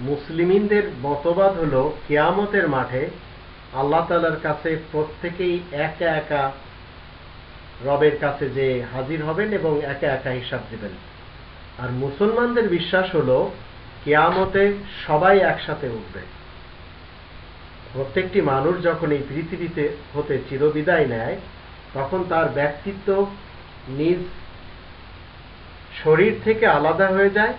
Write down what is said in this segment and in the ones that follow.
মুসলিমিনদের মতবাদ হলো, কেয়ামতের মাঠে আল্লাহ তালার কাছে প্রত্যেকেই একা একা রবের কাছে যে হাজির হবেন এবং একা একা হিসাব দেবেন। আর মুসলমানদের বিশ্বাস হলো, কেয়ামতে সবাই একসাথে উঠবে। প্রত্যেকটি মানুষ যখন এই পৃথিবীতে হতে চিরবিদায় নেয়, তখন তার ব্যক্তিত্ব নিজ শরীর থেকে আলাদা হয়ে যায়,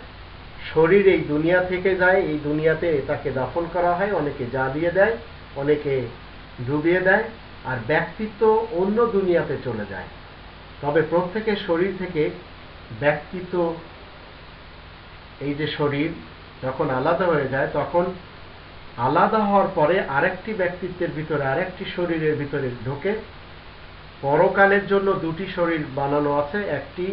শরীর এই দুনিয়া থেকে যায়, এই দুনিয়াতে তাকে দাফন করা হয়, অনেকে জ্বালিয়ে দেয়, অনেকে ডুবিয়ে দেয়, আর ব্যক্তিত্ব অন্য দুনিয়াতে চলে যায়। তবে প্রত্যেকের শরীর থেকে ব্যক্তিত্ব, এই যে শরীর যখন আলাদা হয়ে যায়, তখন আলাদা হওয়ার পরে আরেকটি ব্যক্তিত্বের ভিতরে আরেকটি শরীরের ভিতরে ঢোকে। পরকালের জন্য দুটি শরীর বানানো আছে, একটি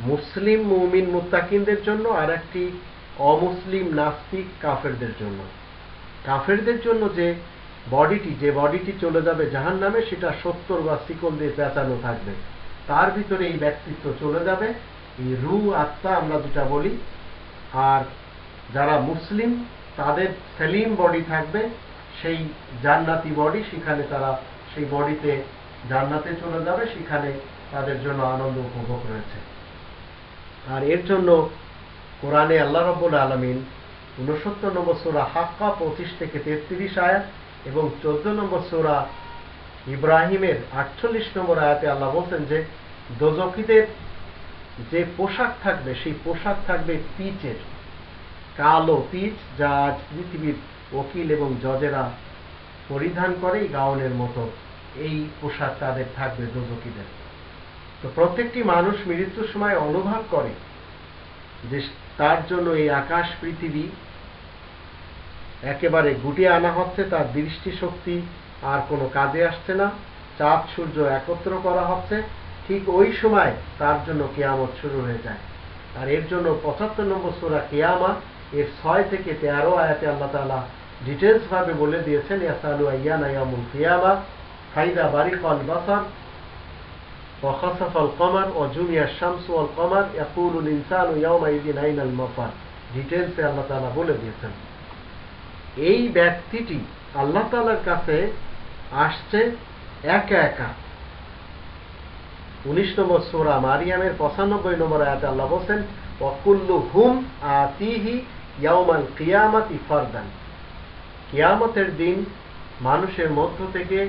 মুসলিম মুমিন মুত্তাকিনদের জন্য আর একটি অমুসলিম নাস্তিক কাফেরদের জন্য। কাফেরদের জন্য যে বডিটি যে বডিটি চলে যাবে জাহান নামে সেটা সত্তর বা শিকল দিয়ে পেঁচানো থাকবে। তার ভিতরে এই ব্যক্তিত্ব চলে যাবে। এই রু আত্মা আমরা যেটা বলি। আর যারা মুসলিম, তাদের সেলিম বডি থাকবে। সেই জান্নাতি বডি, সেখানে তারা সেই বডিতে জান্নাতে চলে যাবে। সেখানে তাদের জন্য আনন্দ উপভোগ রয়েছে। আর এর জন্য কোরআনে আল্লাহ রব্বুল আলমিন উনসত্তর নম্বর সোরা হাক্কা পঁচিশ থেকে তেত্রিশ আয়াত এবং চোদ্দ নম্বর সোরা ইব্রাহিমের আটচল্লিশ নম্বর আয়াতে আল্লাহ বলছেন যে দোজকিদের যে পোশাক থাকবে, সেই পোশাক থাকবে পিচের, কালো পিচ যা আজ পৃথিবীর ওকিল এবং জজেরা পরিধান করে গাউনের মতো। এই পোশাক তাদের থাকবে দোজকিদের তো প্রত্যেকটি মানুষ মৃত্যুর সময় অনুভব করে যে তার জন্য এই আকাশ, পৃথিবী একেবারে গুটিয়ে আনা হচ্ছে, তার দৃষ্টি শক্তি আর কোনো কাজে আসছে না, চাঁদ, সূর্য একত্র করা হচ্ছে, ঠিক ওই সময় তার জন্য কেয়ামত শুরু হয়ে যায়। আর এর জন্য পঁচাত্তর নম্বর সোরা কেয়ামা এর ছয় থেকে তেরো আয়াতে আল্লাহ তালা ডিটেলস ভাবে বলে দিয়েছেন, ইয়াসালু আইয়ান আয়ামুল কেয়ামা ফাইদা বারিকল বাসার وخسف القمر وجمع الشمس والقمر يقول الإنسان يومئذ أين المفر ডিটেলসে আল্লাহ তাআলা বলে দিয়েছেন এই ব্যক্তিটি আল্লাহ তাআলার কাছে আসছে একা একা উনিশ নম্বর সোরা মারিয়ামের পঁচানব্বই নম্বর আয়াতে আল্লাহ বলছেন ওয়াকুল্লু হুম আতিহি ইয়াউমাল কিয়ামাতি ফারদান কিয়ামতের দিন মানুষের মধ্য থেকে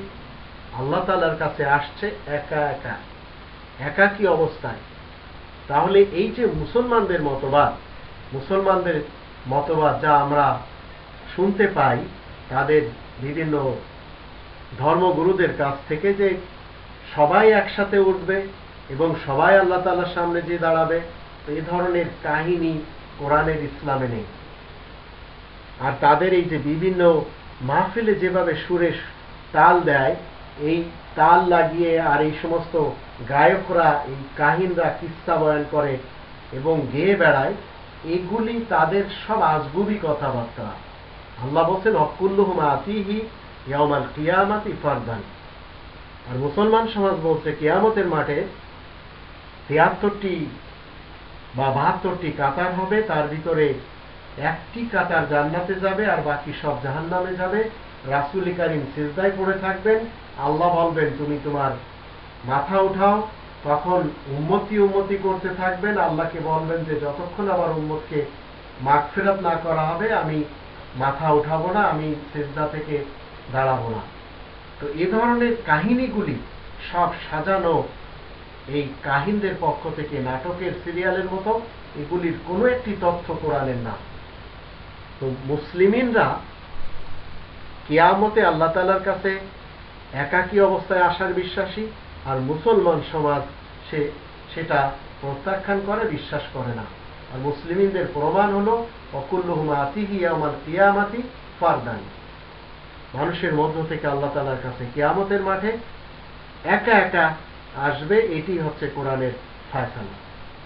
আল্লাহ তালার কাছে আসছে একা একা একাকী অবস্থায়। তাহলে এই যে মুসলমানদের মতবাদ মুসলমানদের মতবাদ যা আমরা শুনতে পাই, তাদের বিভিন্ন ধর্মগুরুদের কাছ থেকে যে সবাই একসাথে উঠবে এবং সবাই আল্লাহ তালার সামনে যে দাঁড়াবে এই ধরনের কাহিনী কোরআনের ইসলামে নেই। আর তাদের এই যে বিভিন্ন মাহফিলে যেভাবে সুরে তাল দেয় এই তাল লাগিয়ে আর এই সমস্ত গায়করা, এই কাহিনরা কিস্তা বয়ান করে এবং গেয়ে বেড়ায়, এগুলি তাদের সব আজগুবি কথাবার্তা। আল্লাহ বলছেন অকুল্লুহুম আতিহি ইয়ামাল কিয়ামাতি ফারদান। আর মুসলমান সমাজ বলছে, কিয়ামতের মাঠে তিয়াত্তরটি বা বাহাত্তরটি কাতার হবে, তার ভিতরে একটি কাতার জান্নাতে যাবে আর বাকি সব জাহান নামে যাবে। রাসুল কারিম সিজদায় পড়ে থাকবেন। আল্লাহ বলবেন, তুমি তোমার মাথা উঠাও। তখন উন্মতি উন্মতি করতে থাকবেন। আল্লাহকে বলবেন যে, যতক্ষণ আবার উম্মতকে মাগ ফেরত না করা হবে, আমি মাথা উঠাবো না, আমি সেজদা থেকে দাঁড়াবো না। তো এ ধরনের কাহিনীগুলি সব সাজানো এই কাহিনদের পক্ষ থেকে নাটকের সিরিয়ালের মতো। এগুলির কোনো একটি তথ্য কোরআনের না। তো মুসলিমিনরা কিয়ামতে আল্লাহ তালার কাছে একাকী অবস্থায় আসার বিশ্বাসী আর মুসলমান সমাজ সে, সেটা প্রত্যাখ্যান করে, বিশ্বাস করে না। আর মুসলিমদের প্রমাণ হলো, অকুল্লুহুমা আতিহি আমার কিয়ামাতি ফারদান। মানুষের মধ্য থেকে আল্লাহ তালার কাছে কিয়ামতের মাঠে একা একা আসবে, এটি হচ্ছে কোরআনের ফায়সালা।